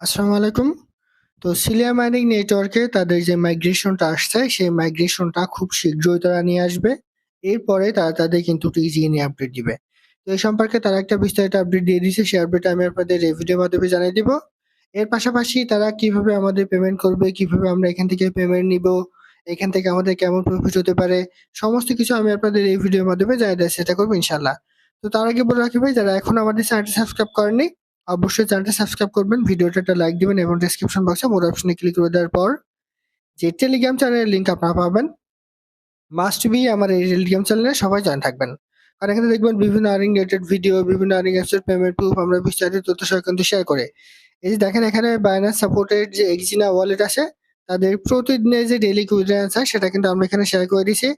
আসসালামু আলাইকুম। তো সিলিয়া মাইনিং নেটওয়ার্কে তাদের যে মাইগ্রেশনটা আসছে, সেই মাইগ্রেশনটা খুব শীঘ্রই তারা নিয়ে আসবে। এরপরে তারা তাদের কিন্তু টিজি নিয়ে আপডেট দিবে। তো এই সম্পর্কে তারা একটা বিস্তারিত আপডেট দিয়ে দিয়েছে, সেই আপডেটটা আমি আপনাদের এই ভিডিওর মাধ্যমে জানিয়ে দিব। এর পাশাপাশি তারা কীভাবে আমাদের পেমেন্ট করবে, কীভাবে আমরা এখান থেকে পেমেন্ট নিবো, এখান থেকে আমাদের কেমন প্রফিট হতে পারে, সমস্ত কিছু আমি আপনাদের এই ভিডিওর মাধ্যমে জানিয়ে দেওয়ার চেষ্টা করব ইনশাল্লাহ তো তার আগে বলে রাখি ভাই যারা এখন আমাদের চ্যানেলটি সাবস্ক্রাইব করেননি অবশ্যই চ্যানেলটা সাবস্ক্রাইব করবেন, ভিডিওটা একটা লাইক দিবেন এবং ডেসক্রিপশন বক্সে মোর অপশনে ক্লিক করে দেওয়ার পর যে টেলিগ্রাম চ্যানেলের লিঙ্ক আপনারা পাবেন মাস্ট বি আমার এই টেলিগ্রাম চ্যানেলে সবাই জয়েন থাকবেন। আর এখানে দেখবেন বিভিন্ন আর্নিং রিলেটেড ভিডিও বিভিন্ন আর্নিং অ্যাপসের পেমেন্ট প্রুফ আমরা বিস্তারিত তথ্য সহ কিন্তু শেয়ার করে। এই যে দেখেন এখানে বাইনান্স সাপোর্টেড যে এক্সিনা ওয়ালেট আছে তাদের প্রতিদিনের যে ডেইলি কুইডেন্স আছে সেটা কিন্তু আমরা এখানে শেয়ার করে দিছি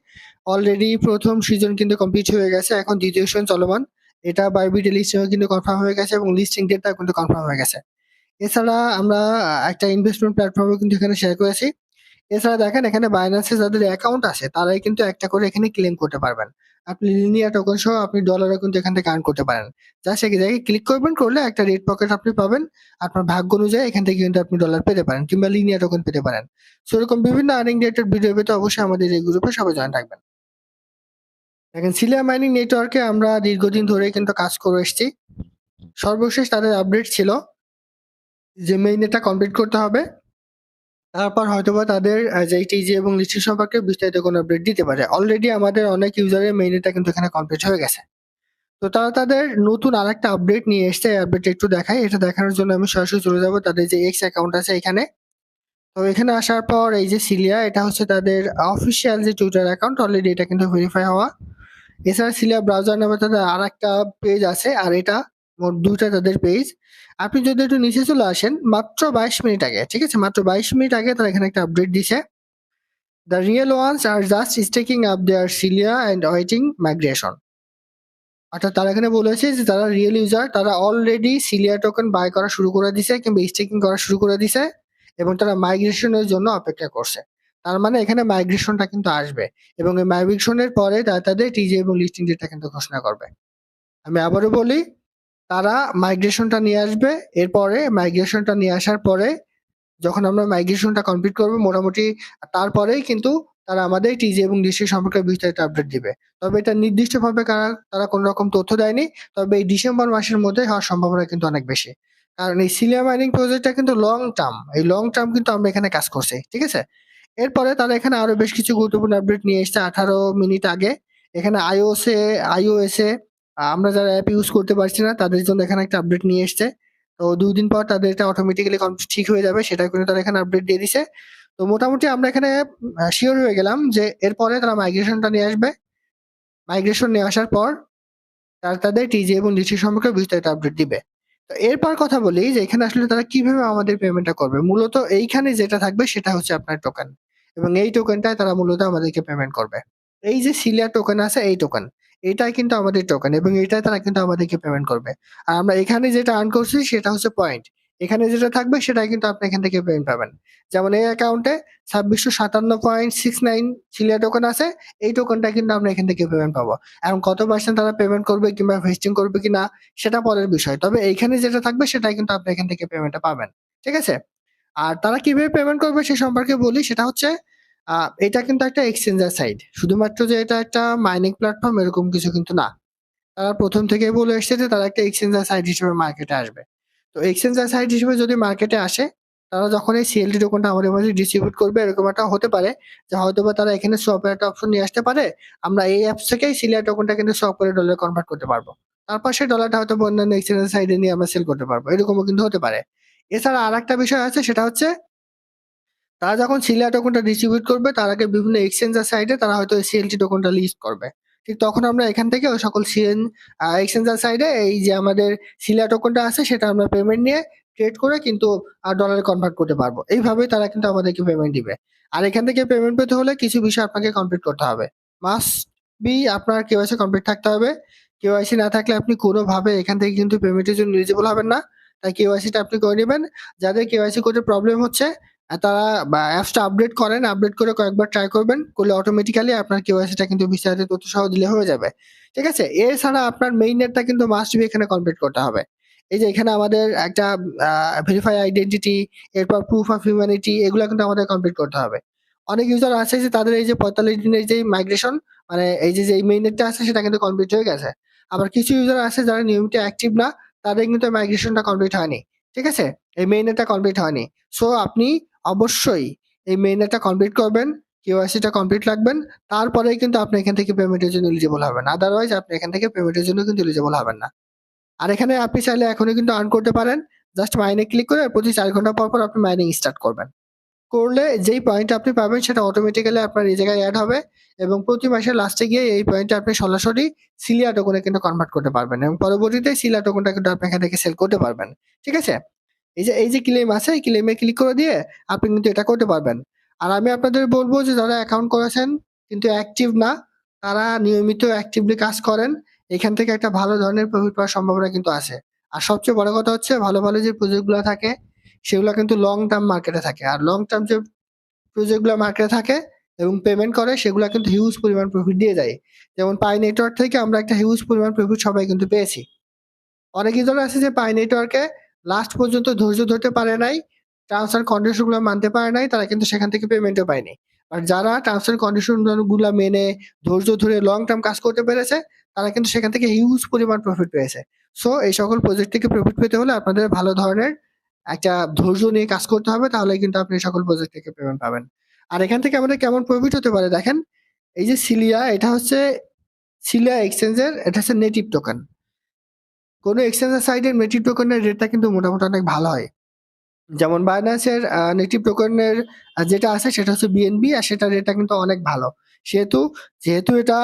অলরেডি প্রথম সিজন কিন্তু কমপ্লিট হয়ে গেছে এখন দ্বিতীয় সিজন চলমান। এটা বাইবিডি লিস্টিং কিন্তু কনফার্ম হয়ে গেছে এবং লিস্টিং ডেটটা কিন্তু কনফার্ম হয়ে গেছে। এছাড়া আমরা একটা ইনভেস্টমেন্ট প্ল্যাটফর্মে কিন্তু এখানে শেয়ার করেছি। এছাড়া দেখেন এখানে বাইন্যান্সে যাদের অ্যাকাউন্ট আছে, তারাই কিন্তু একটা করে এখানে ক্লেম করতে পারবেন। আপনি লিনিয়ার টোকেন সহ আপনি ডলারও কিন্তু এখান থেকে আর্ন করতে পারেন। যা সে জায়গায় ক্লিক করবেন, করলে একটা রেড পকেট আপনি পাবেন। আপনার ভাগ্য অনুযায়ী এখান থেকে কিন্তু আপনি ডলার পেতে পারেন কিংবা লিনিয়ার টোকেন পেতে পারেন। সেরকম বিভিন্ন আর্নিং রিলেটেড ভিডিও পেতে অবশ্যই আমাদের এই গ্রুপে সবাই জয়েন থাকবেন। দেখেন সিলিয়া মাইনিং নেটওয়ার্কে আমরা দীর্ঘদিন ধরে কিন্তু কাজ করে এসেছি। সর্বশেষ তাদের আপডেট ছিল যে মেইনেটা কমপ্লিট করতে হবে। তারপর হয়তোবা তাদের যে টিজি এবং লিস্টিং সম্পর্কে বিস্তারিত কোনো আপডেট দিতে পারে। অলরেডি আমাদের অনেক ইউজারের মেইনেটা কিন্তু এখানে কমপ্লিট হয়ে গেছে। তো তারা তাদের নতুন আরেকটা আপডেট নিয়ে এসছে। আপডেট একটু দেখাই। এটা দেখানোর জন্য আমি সরাসরি চলে যাব তাদের যে এক্স অ্যাকাউন্ট আছে এখানে। তো এখানে আসার পর এই যে সিলিয়া এটা হচ্ছে তাদের অফিসিয়াল যে টুইটার অ্যাকাউন্ট অলরেডি এটা কিন্তু ভেরিফাই হওয়া। এছাড়া সিলিয়া ব্রাউজার নামে তাদের আর একটা পেজ আছে, আর এটা মোট দুইটা তাদের পেজ আপনি যদি একটু নিচে চলে আসেন, মাত্র বাইশ মিনিট আগে, ঠিক আছে? মাত্র বাইশ মিনিট আগে তারা এখানে একটা আপডেট দিছে। The real ones are just staking up their Celia and waiting migration অর্থাৎ তারা এখানে বলেছে যে যারা রিয়েল ইউজার তারা অলরেডি সিলিয়া টোকেন বাই করা শুরু করে দিছে কিংবা স্টেকিং করা শুরু করে দিছে এবং তারা মাইগ্রেশনের জন্য অপেক্ষা করছে। তার মানে এখানে মাইগ্রেশনটা কিন্তু আসবে। এবং এই মাইগ্রেশনের পরে তারা তাদের টিজি এবং লিস্টিং ডেটটা কিন্তু ঘোষণা করবে। আমি আবারও বলি, তারা মাইগ্রেশনটা নিয়ে আসবে। এরপরে মাইগ্রেশনটা নিয়ে আসার পরে যখন আমরা মাইগ্রেশনটা কমপ্লিট করব, মোটামুটি তারপরেই কিন্তু তারা আমাদের টিজি এবং ডিসি সম্পর্কে বিস্তারিত আপডেট দিবে। তবে এটা নির্দিষ্টভাবে তারা কোনো রকম তথ্য দেয়নি। তবে এই ডিসেম্বর মাসের মধ্যে হওয়ার সম্ভাবনা কিন্তু অনেক বেশি। কারণ এই সিলিয়া মাইনিং প্রজেক্টটা কিন্তু লং টার্ম এই লং টার্ম কিন্তু আমরা এখানে কাজ করছি, ঠিক আছে? এরপরে তারা এখানে আরও বেশ কিছু গুরুত্বপূর্ণ আপডেট নিয়ে এসেছে আঠারো মিনিট আগে। এখানে আইওএস এ আইওএস এ আমরা যারা অ্যাপ ইউজ করতে পারছি না, তাদের জন্য এখানে একটা আপডেট নিয়ে এসেছে। তো দুই দিন পর তাদের এটা অটোমেটিক্যালি কমপ্লিট ঠিক হয়ে যাবে সেটা কিন্তু তারা এখানে আপডেট দিয়ে দিছে তো মোটামুটি আমরা এখানে শিওর হয়ে গেলাম যে এরপরে তারা মাইগ্রেশনটা নিয়ে আসবে। মাইগ্রেশন নিয়ে আসার পর তারা, তাদের টিজি এবং ডিসি সম্পর্কে বিস্তারিত আপডেট দিবে। এরপর কথা বলি যে এখানে আসলে তারা কীভাবে আমাদের পেমেন্টটা করবে। মূলত এইখানে যেটা থাকবে সেটা হচ্ছে আপনার টোকেন এবং এই টোকেনটাই তারা মূলত আমাদেরকে পেমেন্ট করবে। এই যে সিলিয়া টোকেন আছে, এই টোকেন এটাই কিন্তু আমাদের টোকেন এবং এটাই তারা কিন্তু আমাদেরকে পেমেন্ট করবে। আর আমরা এখানে যেটা আর্ন করছি সেটা হচ্ছে পয়েন্ট এখানে যেটা থাকবে সেটাই কিন্তু আপনি এখান থেকে পেমেন্ট পাবেন। যেমন এই অ্যাকাউন্টে ছাব্বিশশো সাতান্ন point six nine Celia token আছে, এই টোকেনটা কিন্তু আমরা এখান থেকে পেমেন্ট পাবো। এবং কত পার্সেন্ট তারা পেমেন্ট করবে কিংবা ভেস্টিং করবে কিনা, সেটা পরের বিষয়। তবে এইখানে যেটা থাকবে সেটাই কিন্তু আপনি এখান থেকে পেমেন্টটা পাবেন। ঠিক আছে? আর তারা কীভাবে পেমেন্ট করবে সে সম্পর্কে বলি, সেটা হচ্ছে এটা কিন্তু একটা এক্সচেঞ্জার সাইট শুধুমাত্র যে এটা একটা মাইনিং প্ল্যাটফর্ম এরকম কিছু কিন্তু না। তারা প্রথম থেকে বলে এসেছে যে তারা একটা এক্সচেঞ্জার সাইট হিসেবে মার্কেটে আসবে। তো এক্সচেঞ্জার সাইট হিসেবে যদি মার্কেটে আসে, তারা যখন এই সিএলটি টোকনটা আমাদের মাঝে ডিস্ট্রিবিউট করবে, এরকম একটা হতে পারে যে হয়তো বা তারা এখানে সোয়াপের একটা অপশন নিয়ে আসতে পারে, আমরা এই অ্যাপস থেকেই সিলিয়া টোকনটা কিন্তু সোয়াপ করে ডলার কনভার্ট করতে পারব। তারপর সেই ডলারটা হয়তো অন্যান্য এক্সচেঞ্জার সাইডে নিয়ে আমরা সেল করতে পারব, এরকমও কিন্তু হতে পারে। এছাড়া আর একটা বিষয় আছে, সেটা হচ্ছে তারা যখন সিলিয়া টোকনটা ডিস্ট্রিবিউট করবে, তার আগে বিভিন্ন এক্সচেঞ্জার সাইডে তারা হয়তো সিএলটি টোকনটা লিস্ট করবে। ঠিক তখন আমরা এখান থেকে ওই সকল সিএন এক্সচেঞ্জার সাইডে এই যে আমাদের সিলিয়া টোকনটা আছে, সেটা আমরা পেমেন্ট নিয়ে ট্রেড করে কিন্তু ডলারে কনভার্ট করতে পারব। এইভাবেই তারা কিন্তু আমাদেরকে পেমেন্ট দিবে। আর এখান থেকে পেমেন্ট পেতে হলে কিছু বিষয় আপনাকে কমপ্লিট করতে হবে। মাস্ট বি আপনার কেওয়াইসি কমপ্লিট থাকতে হবে। কেওয়াইসি না থাকলে আপনি কোনোভাবে এখান থেকে কিন্তু পেমেন্টের জন্য এলিজিবল হবেন না। তাই কেওয়াইসিটা আপনি করে নেবেন। যাদের কেওয়াইসি করতে প্রবলেম হচ্ছে তারা অ্যাপসটা আপডেট করেন আপডেট করে কয়েকবার ট্রাই করবেন, করলে অটোমেটিক্যালি আপনার কেওয়াইসিটা কিন্তু বিস্তারিত তথ্য সহ দিলে হয়ে যাবে। ঠিক আছে? এছাড়া আপনার মেইন নেটটা কিন্তু মাস্ট বি এখানে কমপ্লিট করতে হবে। এই যে এখানে আমাদের একটা ভেরিফাই আইডেন্টিটি এরপর প্রুফ অফ হিউম্যানিটি এগুলো কিন্তু আমাদের কমপ্লিট করতে হবে। অনেক ইউজার আছে যে তাদের এই যে পঁয়তাল্লিশ দিনের যে মাইগ্রেশন মানে এই যে এই মেইন নেটটা আছে সেটা কিন্তু কমপ্লিট হয়ে গেছে। আবার কিছু ইউজার আছে যারা নিয়মিত অ্যাক্টিভ না, তাদের কিন্তু মাইগ্রেশনটা কমপ্লিট হয়নি। ঠিক আছে? এই মেইন নেটটা কমপ্লিট হয়নি। সো আপনি অবশ্যই এই মেইনেটটা কমপ্লিট করবেন কেওয়াইসিটা কমপ্লিট রাখবেন, তারপরেই কিন্তু আপনি এখান থেকে পেমেন্টের জন্য এলিজিবল হবেন। আদারওয়াইজ আপনি এখান থেকে পেমেন্টের জন্য কিন্তু এলিজিবল হবেন না। আর এখানে আপনি চাইলে এখনই কিন্তু আর্ন করতে পারেন। জাস্ট মাইনে ক্লিক করে প্রতি চার ঘণ্টা পর পর আপনি মাইনিং স্টার্ট করবেন। করলে যেই পয়েন্ট আপনি পাবেন সেটা অটোমেটিক্যালি আপনার এই জায়গায় অ্যাড হবে এবং প্রতি মাসের লাস্টে গিয়ে এই পয়েন্টটা আপনি সরাসরি সিলিয়া টোকনে কিন্তু কনভার্ট করতে পারবেন এবং পরবর্তীতে সিলিয়া টোকনটা কিন্তু আপনি এখান থেকে সেল করতে পারবেন। ঠিক আছে? এই যে এই যে ক্লেম আছে, এই ক্লেমে ক্লিক করে দিয়ে আপনি কিন্তু এটা করতে পারবেন। আর আমি আপনাদের বলব যে, যারা অ্যাকাউন্ট করেছেন কিন্তু অ্যাক্টিভ না, তারা নিয়মিত অ্যাক্টিভলি কাজ করেন। এখান থেকে একটা ভালো ধরনের প্রফিট পাওয়ার সম্ভাবনা কিন্তু আছে। আর সবচেয়ে বড় কথা হচ্ছে, ভালো ভালো যে প্রজেক্টগুলো থাকে, সেগুলো কিন্তু লং টার্ম মার্কেটে থাকে। আর লং টার্ম যে প্রজেক্টগুলো মার্কেটে থাকে এবং পেমেন্ট করে, সেগুলো কিন্তু হিউজ পরিমাণ প্রফিট দিয়ে যায় যেমন পাই নেটওয়ার্ক থেকে আমরা একটা হিউজ পরিমাণ প্রফিট সবাই কিন্তু পেয়েছি। অনেক ইউজার আছে যে পাই নেটওয়ার্কে লাস্ট পর্যন্ত ধৈর্য ধরতে পারে নাই টার্মস অ্যান্ড কন্ডিশনগুলো মানতে পারে নাই, তারা কিন্তু সেখান থেকে পেমেন্টও পায়নি। আর যারা টার্মস অ্যান্ড কন্ডিশনগুলো মেনে ধৈর্য ধরে লং টার্ম কাজ করতে পেরেছে, তারা কিন্তু সেখান থেকে হিউজ পরিমাণ প্রফিট পেয়েছে। সো এই সকল প্রজেক্ট থেকে প্রফিট পেতে হলে আপনাদের ভালো ধরনের একটা ধৈর্য নিয়ে কাজ করতে হবে তাহলে কিন্তু আপনি সকল প্রজেক্ট থেকে পেমেন্ট পাবেন। আর এখান থেকে আমাদের কেমন প্রফিট হতে পারে দেখেন, এই যে সিলিয়া এটা হচ্ছে সিলিয়া এক্সচেঞ্জের এটা হচ্ছে নেটিভ টোকেন কোনো এক্সচেঞ্জের সাইডের নেটিভ টোকেনের রেটটা কিন্তু মোটামুটি অনেক ভালো হয়। যেমন বাইন্যান্সের নেটিভ টোকেনের যেটা আছে সেটা হচ্ছে বিএনবি আর সেটার রেটটা কিন্তু অনেক ভালো। সেহেতু, যেহেতু এটা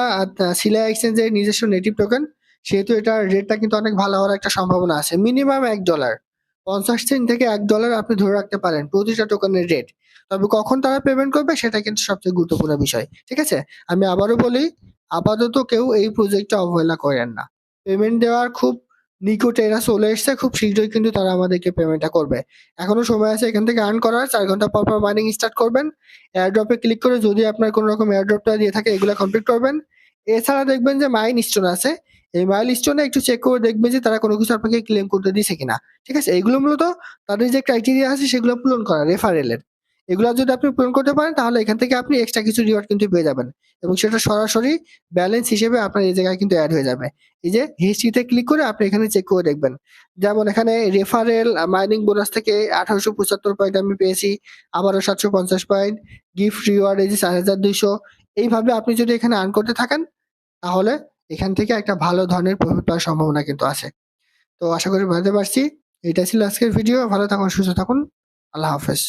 সিলিয়া এক্সচেঞ্জের নিজস্ব নেটিভ টোকেন সেহেতু এটার রেটটা কিন্তু অনেক ভালো হওয়ার একটা সম্ভাবনা আছে। মিনিমাম এক ডলার পঞ্চাশ সেন্ট থেকে এক ডলার আপনি ধরে রাখতে পারেন প্রতিটা টোকেনের রেট তবে কখন তারা পেমেন্ট করবে সেটা কিন্তু সবচেয়ে গুরুত্বপূর্ণ বিষয়। ঠিক আছে? আমি আবারও বলি, আপাতত কেউ এই প্রজেক্টটা অবহেলা করেন না। পেমেন্ট দেওয়ার খুব নিকটে এরা চলে এসছে, খুব শীঘ্রই কিন্তু তারা আমাদেরকে পেমেন্টটা করবে। এখনও সময় আছে এখান থেকে আর্ন করার, চার ঘণ্টা পর পর মাইনিং স্টার্ট করবেন। এয়ারড্রপে ক্লিক করে যদি আপনার কোনো রকম এয়ারড্রপটা দিয়ে থাকে, এগুলো কমপ্লিট করবেন। এছাড়া দেখবেন যে মাইন স্টোন আছে। এই মাইল স্টোনে একটু চেক করে দেখবেন যে তারা কোনো কিছু আপনাকে ক্লেম করতে দিছে কিনা। ঠিক আছে? এগুলো মূলত তাদের যে ক্রাইটেরিয়া আছে, সেগুলো পূরণ করা রেফারেলের এগুলো যদি আপনি পূরণ করতে পারেন, তাহলে এখান থেকে আপনি এক্সট্রা কিছু রিওয়ার্ড কিন্তু পেয়ে যাবেন। এবং সেটা সরাসরি ব্যালেন্স হিসেবে আপনার এই জায়গায় কিন্তু অ্যাড হয়ে যাবে। এই যে হিস্ট্রিতে ক্লিক করে আপনি এখানে চেক করে দেখবেন। যেমন এখানে রেফারেল মাইনিং বোনাস থেকে আঠারোশো পঁচাত্তর পয়েন্ট আমি পেয়েছি, আবারও সাতশো পঞ্চাশ পয়েন্ট গিফট রিওয়ার্ড এই যে চার হাজার দুইশো। এইভাবে আপনি যদি এখানে আর্ন করতে থাকেন, তাহলে এখান থেকে একটা ভালো ধরনের প্রফিট পাওয়ার সম্ভাবনা কিন্তু আছে। তো আশা করি বুঝতে পারছি। এটা ছিল আজকের ভিডিও ভালো থাকুন, সুস্থ থাকুন। আল্লাহ হাফেজ।